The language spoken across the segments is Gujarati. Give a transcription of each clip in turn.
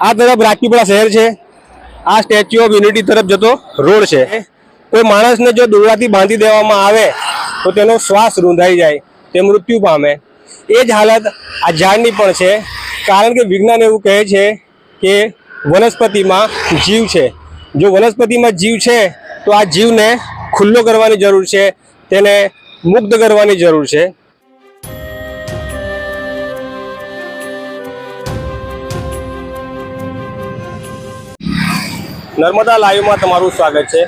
આ તરફ રાજપીપળા શહેર છે. આ સ્ટેચ્યુ ઓફ યુનિટી તરફ જતો રોડ છે. કોઈ માણસને જો દોરાથી બાંધી દેવામાં આવે, તો તેનો શ્વાસ રૂંધાઈ જાય, તે મૃત્યુ પામે. એ જ હાલત આ ઝાડની પણ છે. કારણ કે વિજ્ઞાન એવું કહે છે કે વનસ્પતિમાં જીવ છે. જો વનસ્પતિમાં જીવ છે, તો આ જીવને ખુલ્લો કરવાની જરૂર છે, તેને મુક્ત કરવાની જરૂર છે. નર્મદા લાઈવમાં તમારું સ્વાગત છે.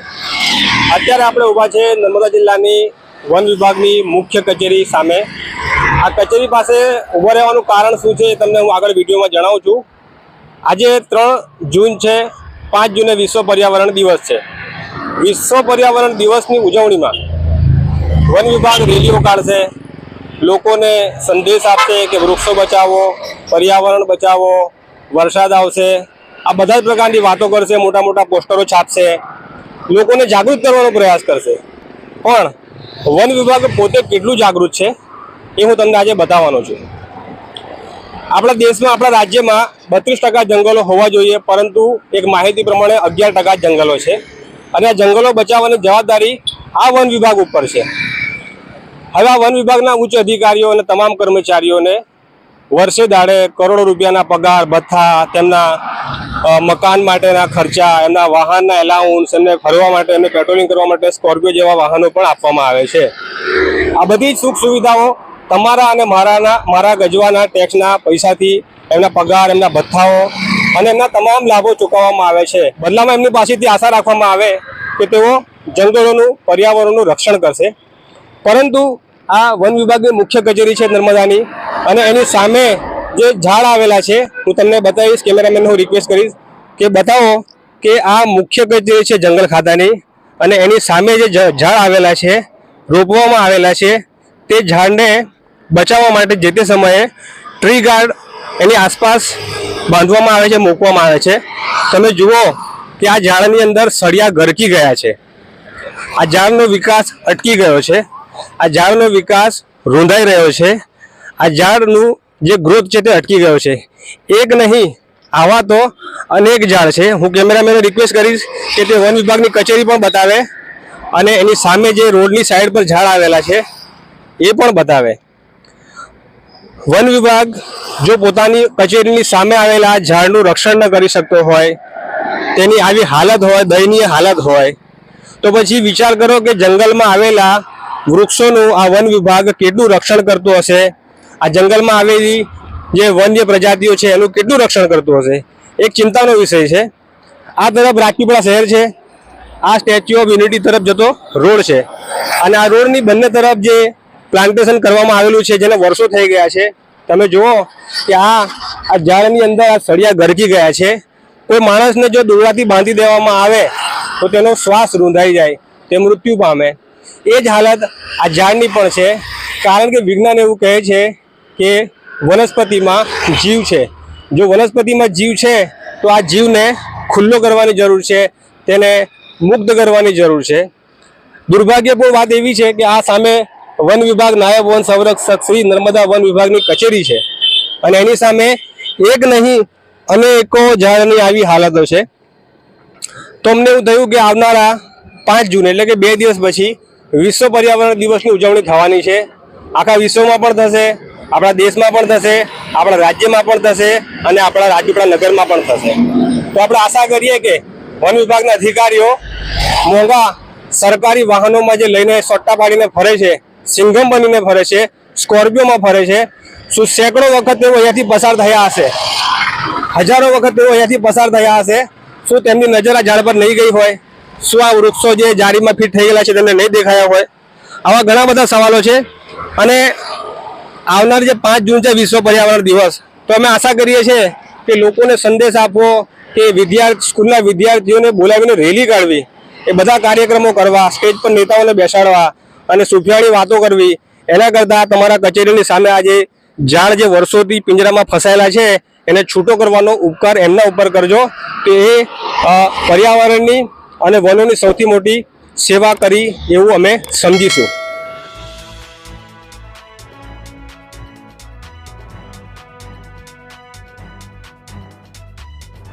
અત્યારે આપણે ઊભા છે નર્મદા જિલ્લાની વન વિભાગની મુખ્ય કચેરી સામે. આ કચેરી પાસે ઊભા રહેવાનું કારણ શું છે તમને હું આગળ વિડીયોમાં જણાવું છું. આજે ત્રણ જૂન છે, પાંચ જૂને વિશ્વ પર્યાવરણ દિવસ છે. વિશ્વ પર્યાવરણ દિવસની ઉજવણીમાં વન વિભાગ રેલીઓ કાઢશે. લોકોને સંદેશ આપશે કે વૃક્ષો બચાવો, પર્યાવરણ બચાવો, વરસાદ આવશે. આ બધા જ પ્રકારની વાતો કરશે, મોટા મોટા પોસ્ટરો છાપશે. લોકોને જાગૃત કરવાનો પ્રયાસ કરશે. પણ વન વિભાગ પોતે કેટલું જાગૃત છે એ હું તમને આજે બતાવવાનો છું. આપણા દેશમાં, આપણા રાજ્યમાં બત્રીસ ટકા જંગલો હોવા જોઈએ, પરંતુ એક માહિતી પ્રમાણે અગિયાર ટકા જંગલો છે. અને આ જંગલો બચાવવાની જવાબદારી આ વન વિભાગ ઉપર છે. હવે આ વન વિભાગના ઉચ્ચ અધિકારીઓ અને તમામ કર્મચારીઓને વર્ષે દાડે કરોડો રૂપિયાના પગાર, ભથ્થા, તેમના મકાન માટેના ખર્ચા, એમના વાહનના એલાઉન્સ એમને ફરવા માટે, એમને પેટ્રોલિંગ કરવા માટે સ્કોર્પિયો જેવા વાહનો પણ આપવામાં આવે છે. આ બધી સુખ સુવિધાઓ તમારા અને મારાના, મારા ગજવાના ટેક્સના પૈસાથી, એમના પગાર, એમના ભથ્થાઓ અને એમના તમામ લાભો ચૂકવવામાં આવે છે. બદલામાં એમની પાસેથી આશા રાખવામાં આવે કે તેઓ જંગલોનું, પર્યાવરણનું રક્ષણ કરશે. પરંતુ આ વન વિભાગની મુખ્ય કચેરી છે નર્મદાની. અને એની સામે જે ઝાડ આવેલા છે, હું તમને બતાવીશ કેમેરામેન હું રિક્વેસ્ટ કરીશ કે બતાવો કે આ મુખ્ય કચેરી છે જંગલ ખાતાની અને એની સામે જે ઝાડ આવેલા છે, રોપવામાં આવેલા છે, તે ઝાડને બચાવવા માટે જે તે સમયે ટ્રી ગાર્ડ એની આસપાસ બાંધવામાં આવે છે, મૂકવામાં આવે છે. તમે જુઓ કે આ ઝાડની અંદર સળિયા ગરકી ગયા છે. આ ઝાડનો વિકાસ અટકી ગયો છે. આ ઝાડનો વિકાસ રૂંધાઈ રહ્યો છે. આ ઝાડનું જે ગ્રોથ છે તે અટકી ગયો છે. એક નહીં, આવા તો અનેક ઝાડ છે. હું કેમેરામેનને રિક્વેસ્ટ કરીશ કે તે વન વિભાગની કચેરી પણ બતાવે અને એની સામે જે રોડની સાઈડ પર ઝાડ આવેલા છે, એ પણ બતાવે. વન વિભાગ જો પોતાની કચેરીની સામે આવેલા ઝાડનું રક્ષણ ન કરી શકતો હોય, તેની આવી હાલત હોય, દયનીય હાલત હોય, તો પછી વિચાર કરો કે જંગલમાં આવેલા વૃક્ષોનું આ વન વિભાગ કેટલું રક્ષણ કરતું હશે? આ જંગલમાં આવેલી જે વન્ય પ્રજાતિઓ છે, એનું કેટલું રક્ષણ કરતું હશે? એક ચિંતાનો વિષય છે. આ તરફ રાજપીપળા શહેર છે. આ સ્ટેચ્યુ ઓફ યુનિટી તરફ જતો રોડ છે. અને આ રોડની બંને તરફ જે પ્લાન્ટેશન કરવામાં આવેલું છે, જેને વર્ષો થઈ ગયા છે. તમે જુઓ કે આ આ ઝાડની અંદર આ સળિયા ગરકી ગયા છે. કોઈ માણસને જો દોરડાથી બાંધી દેવામાં આવે, તો તેનો શ્વાસ રૂંધાઈ જાય, તે મૃત્યુ પામે. એ જ હાલત આ ઝાડની પણ છે. કારણ કે વિજ્ઞાન એવું કહે છે કે વનસ્પતિમાં જીવ છે. જો વનસ્પતિમાં જીવ છે, તો આ જીવને ખુલ્લો કરવાની જરૂર છે, તેને મુક્ત કરવાની જરૂર છે. દુર્ભાગ્યપૂર્ણ વાત એવી છે કે આ સામે વન વિભાગ નાયબ વન સંરક્ષક શ્રી નર્મદા વન વિભાગની કચેરી છે. અને એની સામે એક નહીં, અનેકો ઝાડની આવી હાલતો છે. તો અમને એવું થયું કે આવનારા પાંચ જૂન, એટલે કે બે દિવસ પછી વિશ્વ પર્યાવરણ દિવસની ઉજવણી થવાની છે. આખા વિશ્વમાં પણ થશે. આપણા દેશમાં પણ થશે, આપણા રાજ્યમાં પણ થશે અને આપણા રાજપીપળા નગરમાં પણ થશે. તો આપણે આશા કરીએ કે વન વિભાગના અધિકારીઓ મોંઘા સરકારી વાહનોમાં જે લઈને સોટ્ટા પાડીને ફરે છે, સિંઘમ બનીને ફરે છે, સ્કોર્પિયોમાં ફરે છે, શું સેંકડો વખત તેઓ અહીંયાથી પસાર થયા હશે? હજારો વખત તેઓ અહીંયાથી પસાર થયા હશે? શું તેમની નજર આ ઝાડ પર નહીં ગઈ હોય? શું આ વૃક્ષો જે જાળીમાં ફિટ થઈ ગયેલા છે તેમને નહીં દેખાયા હોય? આવા ઘણા બધા સવાલો છે અને આવનાર જે પાંચ જૂન છે વિશ્વ પર્યાવરણ દિવસ, તો અમે આશા કરીએ છીએ કે લોકોને સંદેશ આપવો, કે વિદ્યાર્થી સ્કૂલના વિદ્યાર્થીઓને બોલાવીને રેલી કાઢવી, એ બધા કાર્યક્રમો કરવા, સ્ટેજ પર નેતાઓને બેસાડવા અને સુફિયાળી વાતો કરવી, એના કરતાં તમારા કચેરીની સામે આજે ઝાડ જે વર્ષોથી પિંજરામાં ફસાયેલા છે, એને છૂટો કરવાનો ઉપકાર એમના ઉપર કરજો, કે એ પર્યાવરણની અને વનોની સૌથી મોટી સેવા કરી એવું અમે સમજીશું.